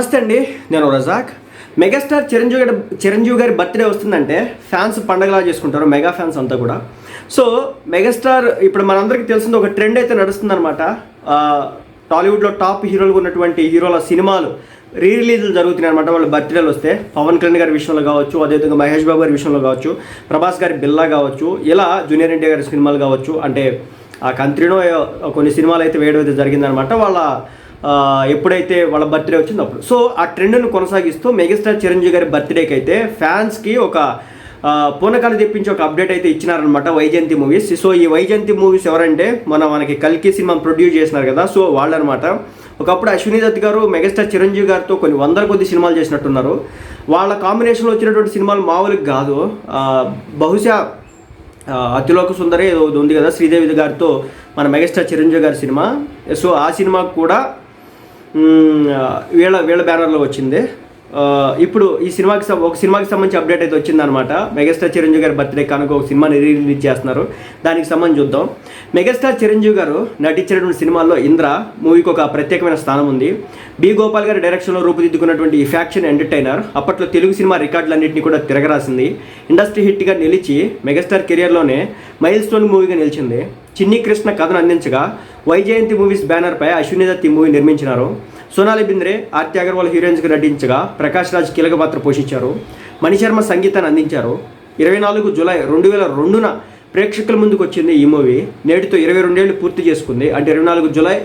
నమస్తే అండి నేను రజాక్. మెగాస్టార్ చిరంజీవి గారి చిరంజీవి గారి బర్త్డే వస్తుందంటే ఫ్యాన్స్ పండగలా చేసుకుంటారు మెగా ఫ్యాన్స్ అంతా కూడా. సో మెగాస్టార్ ఇప్పుడు మనందరికీ తెలిసింది ఒక ట్రెండ్ అయితే నడుస్తుందన్నమాట. టాలీవుడ్లో టాప్ హీరోలుగా ఉన్నటువంటి హీరోల సినిమాలు రీ రిలీజ్లు జరుగుతున్నాయి అనమాట వాళ్ళ బర్త్డేలు వస్తే. పవన్ కళ్యాణ్ గారి విషయంలో కావచ్చు అదేవిధంగా మహేష్ బాబు గారి విషయంలో కావచ్చు ప్రభాస్ గారి బిల్లా కావచ్చు ఇలా జూనియర్ ఎన్టీఆర్ గారి సినిమాలు కావచ్చు. అంటే ఆ కంత్రినో కొన్ని సినిమాలు అయితే వేయడం అయితే జరిగిందనమాట వాళ్ళ ఎప్పుడైతే వాళ్ళ బర్త్డే వచ్చిందో అప్పుడు. సో ఆ ట్రెండ్ను కొనసాగిస్తూ మెగాస్టార్ చిరంజీవి గారి బర్త్డేకి అయితే ఫ్యాన్స్కి ఒక పూనకాలు తెప్పించి ఒక అప్డేట్ అయితే ఇచ్చినారనమాట వైజయంతి మూవీస్. సో ఈ వైజయంతి మూవీస్ ఎవరంటే మన మనకి కల్కి సినిమా ప్రొడ్యూస్ చేసినారు కదా సో వాళ్ళనమాట. ఒకప్పుడు అశ్విని దత్ గారు మెగాస్టార్ చిరంజీవి గారితో కొన్ని వందల కొద్ది సినిమాలు చేసినట్టున్నారు. వాళ్ళ కాంబినేషన్లో వచ్చినటువంటి సినిమాలు మామూలుగా కాదు. బహుశా అతిలోక సుందరి ఏదో ఉంది కదా శ్రీదేవి గారితో మన మెగాస్టార్ చిరంజీవి గారి సినిమా. సో ఆ సినిమాకు కూడా వీళ్ళ వీళ్ళ బ్యానర్లో వచ్చింది. ఇప్పుడు ఈ సినిమాకి ఒక సినిమాకి సంబంధించి అప్డేట్ అయితే వచ్చిందనమాట మెగాస్టార్ చిరంజీవి గారి బర్త్డే కనుక ఒక సినిమాని రిలీజ్ చేస్తున్నారు. దానికి సంబంధించి చూద్దాం. మెగాస్టార్ చిరంజీవి గారు నటించినటువంటి సినిమాల్లో ఇంద్ర మూవీకి ఒక ప్రత్యేకమైన స్థానం ఉంది. బి గోపాల్ గారి డైరెక్షన్లో రూపుదిద్దుకున్నటువంటి ఈ ఫ్యాక్షన్ ఎంటర్టైనర్ అప్పట్లో తెలుగు సినిమా రికార్డులన్నింటినీ కూడా తిరగరాసింది. ఇండస్ట్రీ హిట్గా నిలిచి మెగాస్టార్ కెరియర్లోనే మైల్ స్టోన్ మూవీగా నిలిచింది. చిన్ని కృష్ణ కథను అందించగా వైజయంతి మూవీస్ బ్యానర్పై అశ్విని దత్ ఈ మూవీ నిర్మించినారు. సోనాలి బింద్రే ఆర్తి అగర్వాల్ హీరోయిన్స్గా నటించగా ప్రకాష్ రాజ్ కీలక పాత్ర పోషించారు. మణిశర్మ సంగీతాన్ని అందించారు. ఇరవై నాలుగు జూలై రెండు వేల రెండున ప్రేక్షకుల ముందుకు వచ్చింది ఈ మూవీ. నేటితో ఇరవై రెండేళ్ళు పూర్తి చేసుకుంది. అంటే ఇరవై నాలుగు జూలై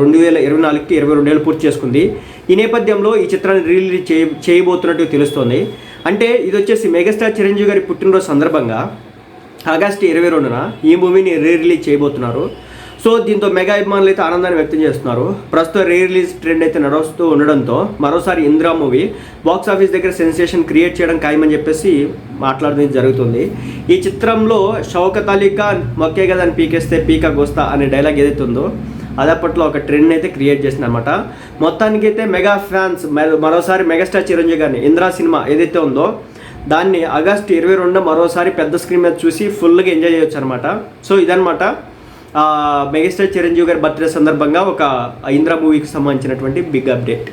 రెండు వేల ఇరవై నాలుగుకి ఇరవై రెండేళ్ళు పూర్తి చేసుకుంది. ఈ నేపథ్యంలో ఈ చిత్రాన్ని రిలీజ్ చేయ చేయబోతున్నట్టు తెలుస్తోంది. అంటే ఇది వచ్చేసి మెగాస్టార్ చిరంజీవి గారి పుట్టినరోజు సందర్భంగా ఆగస్టు ఇరవై రెండున ఈ మూవీని రీ రిలీజ్ చేయబోతున్నారు. సో దీంతో మెగా అభిమానులు అయితే ఆనందాన్ని వ్యక్తం చేస్తున్నారు. ప్రస్తుతం రీ రిలీజ్ ట్రెండ్ అయితే నడుస్తూ ఉండడంతో మరోసారి ఇంద్రా మూవీ బాక్స్ ఆఫీస్ దగ్గర సెన్సేషన్ క్రియేట్ చేయడం ఖాయమని చెప్పేసి మాట్లాడడం జరుగుతుంది. ఈ చిత్రంలో షౌకత్ అలీ ఖాన్ మొక్కే కదా అని పీకేస్తే పీకా గోస్తా అనే డైలాగ్ ఏదైతే ఉందో అదప్పట్లో ఒక ట్రెండ్ అయితే క్రియేట్ చేసింది అనమాట మొత్తానికైతే మెగా ఫ్యాన్స్ మరోసారి మెగాస్టార్ చిరంజీవి గారిని ఇంద్రా సినిమా ఏదైతే ఉందో దాన్ని ఆగస్టు ఇరవై రెండు మరోసారి పెద్ద స్క్రీన్ మీద చూసి ఫుల్గా ఎంజాయ్ చేయొచ్చు అనమాట సో ఇదనమాట మెగాస్టార్ చిరంజీవి గారి బర్త్డే సందర్భంగా ఒక ఇంద్ర మూవీకి సంబంధించినటువంటి బిగ్ అప్డేట్